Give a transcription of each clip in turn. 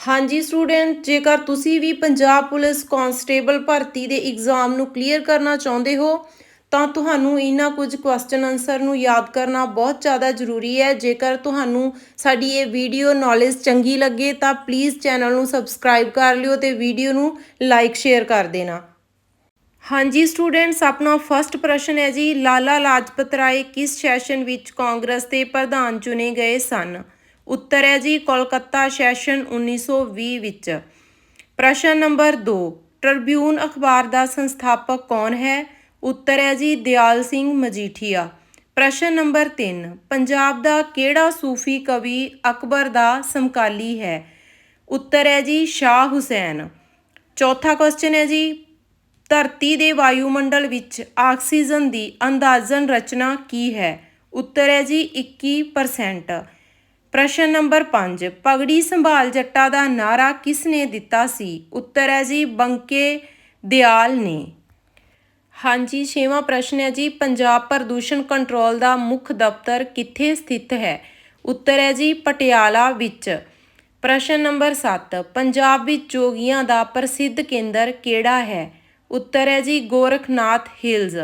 ਹਾਂਜੀ ਸਟੂਡੈਂਟ, ਜੇਕਰ ਤੁਸੀਂ ਵੀ ਪੰਜਾਬ ਪੁਲਿਸ ਕਾਂਸਟੇਬਲ ਭਰਤੀ ਦੇ ਐਗਜ਼ਾਮ ਨੂੰ ਕਲੀਅਰ ਕਰਨਾ ਚਾਹੁੰਦੇ ਹੋ, ਤਾਂ ਤੁਹਾਨੂੰ ਇਹਨਾਂ ਕੁਝ ਕੁਐਸਚਨ ਆਨਸਰ ਨੂੰ ਯਾਦ ਕਰਨਾ ਬਹੁਤ ਜ਼ਿਆਦਾ ਜ਼ਰੂਰੀ ਹੈ। ਜੇਕਰ ਤੁਹਾਨੂੰ ਸਾਡੀ ਇਹ ਵੀਡੀਓ ਨੌਲੇਜ ਚੰਗੀ ਲੱਗੇ, ਤਾਂ ਪਲੀਜ਼ ਚੈਨਲ ਨੂੰ ਸਬਸਕ੍ਰਾਈਬ ਕਰ ਲਿਓ ਤੇ ਵੀਡੀਓ ਨੂੰ ਲਾਈਕ ਸ਼ੇਅਰ ਕਰ ਦੇਣਾ। ਹਾਂਜੀ ਸਟੂਡੈਂਟਸ, ਆਪਣਾ ਫਰਸਟ ਪ੍ਰਸ਼ਨ ਹੈ ਜੀ, ਲਾਲਾ ਲਾਜਪਤ ਰਾਏ ਕਿਸ ਸੈਸ਼ਨ ਵਿੱਚ ਕਾਂਗਰਸ ਦੇ ਪ੍ਰਧਾਨ ਚੁਣੇ ਗਏ ਸਨ? ਉੱਤਰ ਹੈ ਜੀ ਕੋਲਕਾਤਾ ਸੈਸ਼ਨ 1920 ਵਿੱਚ। ਪ੍ਰਸ਼ਨ ਨੰਬਰ 2 ਟ੍ਰਿਬਿਊਨ ਅਖਬਾਰ ਦਾ ਸੰਸਥਾਪਕ ਕੌਣ ਹੈ? ਉੱਤਰ ਹੈ ਜੀ ਦਿਆਲ ਸਿੰਘ ਮਜੀਠੀਆ। ਪ੍ਰਸ਼ਨ ਨੰਬਰ 3 ਪੰਜਾਬ ਦਾ ਕਿਹੜਾ ਸੂਫੀ ਕਵੀ ਅਕਬਰ ਦਾ ਸਮਕਾਲੀ ਹੈ? ਉੱਤਰ ਹੈ ਜੀ ਸ਼ਾਹ ਹੁਸੈਨ। ਚੌਥਾ ਕੁਐਸਚਨ ਹੈ ਜੀ, ਧਰਤੀ ਦੇ ਵਾਯੂਮੰਡਲ ਵਿੱਚ ਆਕਸੀਜਨ ਦੀ ਅੰਦਾਜ਼ਨ ਰਚਨਾ ਕੀ ਹੈ? ਉੱਤਰ ਹੈ ਜੀ 21% ਪ੍ਰਸ਼ਨ ਨੰਬਰ 5 ਪਗੜੀ ਸੰਭਾਲ ਜੱਟਾ ਦਾ ਨਾਰਾ ਕਿਸ ਨੇ ਦਿੱਤਾ ਸੀ? ਉੱਤਰ ਹੈ ਜੀ, ਬੰਕੇ ਦਿਆਲ ਨੇ। ਹਾਂਜੀ, ਛੇਵਾਂ ਪ੍ਰਸ਼ਨ ਹੈ ਜੀ, ਪੰਜਾਬ ਪ੍ਰਦੂਸ਼ਣ ਕੰਟਰੋਲ ਦਾ ਮੁੱਖ ਦਫ਼ਤਰ ਕਿੱਥੇ ਸਥਿਤ ਹੈ? ਉੱਤਰ ਹੈ ਜੀ, ਪਟਿਆਲਾ ਵਿੱਚ। ਪ੍ਰਸ਼ਨ ਨੰਬਰ 7 ਪੰਜਾਬ ਵਿੱਚ ਜੋਗੀਆਂ ਦਾ ਪ੍ਰਸਿੱਧ ਕੇਂਦਰ ਕਿਹੜਾ ਹੈ? ਉੱਤਰ ਹੈ ਜੀ, ਗੋਰਖਨਾਥ ਹਿਲਜ਼।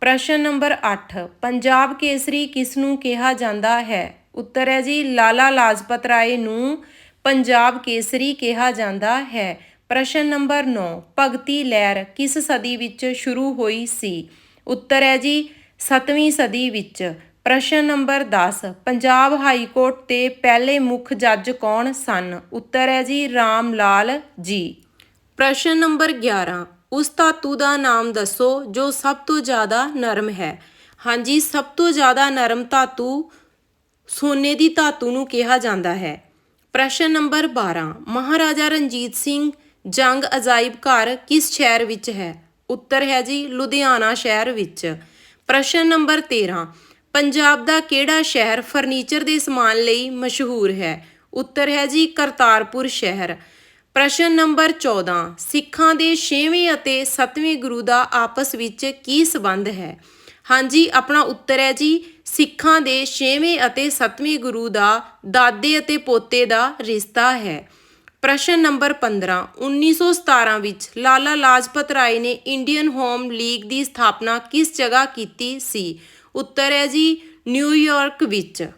ਪ੍ਰਸ਼ਨ ਨੰਬਰ 8 ਪੰਜਾਬ ਕੇਸਰੀ ਕਿਸ ਨੂੰ ਕਿਹਾ ਜਾਂਦਾ ਹੈ? ਉੱਤਰ ਹੈ ਜੀ, ਲਾਲਾ ਲਾਜਪਤ ਰਾਏ ਨੂੰ ਪੰਜਾਬ ਕੇਸਰੀ ਕਿਹਾ ਜਾਂਦਾ ਹੈ। ਪ੍ਰਸ਼ਨ ਨੰਬਰ 9 ਭਗਤੀ ਲਹਿਰ ਕਿਸ ਸਦੀ ਵਿੱਚ ਸ਼ੁਰੂ ਹੋਈ ਸੀ? ਉੱਤਰ ਹੈ ਜੀ 7ਵੀਂ ਸਦੀ ਵਿੱਚ। ਪ੍ਰਸ਼ਨ ਨੰਬਰ 10 ਪੰਜਾਬ ਹਾਈ ਕੋਰਟ ਦੇ ਪਹਿਲੇ ਮੁੱਖ ਜੱਜ ਕੌਣ ਸਨ? ਉੱਤਰ ਹੈ ਜੀ, ਰਾਮ ਲਾਲ ਜੀ। ਪ੍ਰਸ਼ਨ ਨੰਬਰ 11 ਉਸ ਧਾਤੂ ਦਾ ਨਾਮ ਦੱਸੋ ਜੋ ਸਭ ਤੋਂ ਜ਼ਿਆਦਾ ਨਰਮ ਹੈ। ਹਾਂਜੀ, ਸਭ ਤੋਂ ਜ਼ਿਆਦਾ ਨਰਮ ਧਾਤੂ ਸੋਨੇ ਦੀ ਧਾਤੂ ਨੂੰ ਕਿਹਾ ਜਾਂਦਾ ਹੈ। ਪ੍ਰਸ਼ਨ ਨੰਬਰ 12 ਮਹਾਰਾਜਾ ਰਣਜੀਤ ਸਿੰਘ ਜੰਗ ਅਜਾਇਬ ਘਰ ਕਿਸ ਸ਼ਹਿਰ ਵਿੱਚ ਹੈ? ਉੱਤਰ ਹੈ ਜੀ, ਲੁਧਿਆਣਾ ਸ਼ਹਿਰ ਵਿੱਚ। ਪ੍ਰਸ਼ਨ ਨੰਬਰ 13 ਪੰਜਾਬ ਦਾ ਕਿਹੜਾ ਸ਼ਹਿਰ ਫਰਨੀਚਰ ਦੇ ਸਮਾਨ ਲਈ ਮਸ਼ਹੂਰ ਹੈ? ਉੱਤਰ ਹੈ ਜੀ, ਕਰਤਾਰਪੁਰ ਸ਼ਹਿਰ। ਪ੍ਰਸ਼ਨ ਨੰਬਰ 14 ਸਿੱਖਾਂ ਦੇ 6ਵੇਂ ਅਤੇ 7ਵੇਂ ਗੁਰੂ ਦਾ ਆਪਸ ਵਿੱਚ ਕੀ ਸਬੰਧ ਹੈ? ਹਾਂਜੀ, ਆਪਣਾ ਉੱਤਰ ਹੈ ਜੀ, ਸਿੱਖਾਂ ਦੇ 6ਵੇਂ ਅਤੇ 7ਵੇਂ ਗੁਰੂ ਦਾ, ਦਾਦੇ ਅਤੇ ਪੋਤੇ ਦਾ ਰਿਸ਼ਤਾ ਹੈ। ਪ੍ਰਸ਼ਨ ਨੰਬਰ 15 1917 ਵਿੱਚ ਲਾਲਾ ਲਾਜਪਤ ਰਾਏ ਨੇ ਇੰਡੀਅਨ ਹੋਮ ਲੀਗ ਦੀ ਸਥਾਪਨਾ ਕਿਸ ਜਗ੍ਹਾ ਕੀਤੀ ਸੀ? ਉੱਤਰ ਹੈ ਜੀ, ਨਿਊਯਾਰਕ ਵਿੱਚ।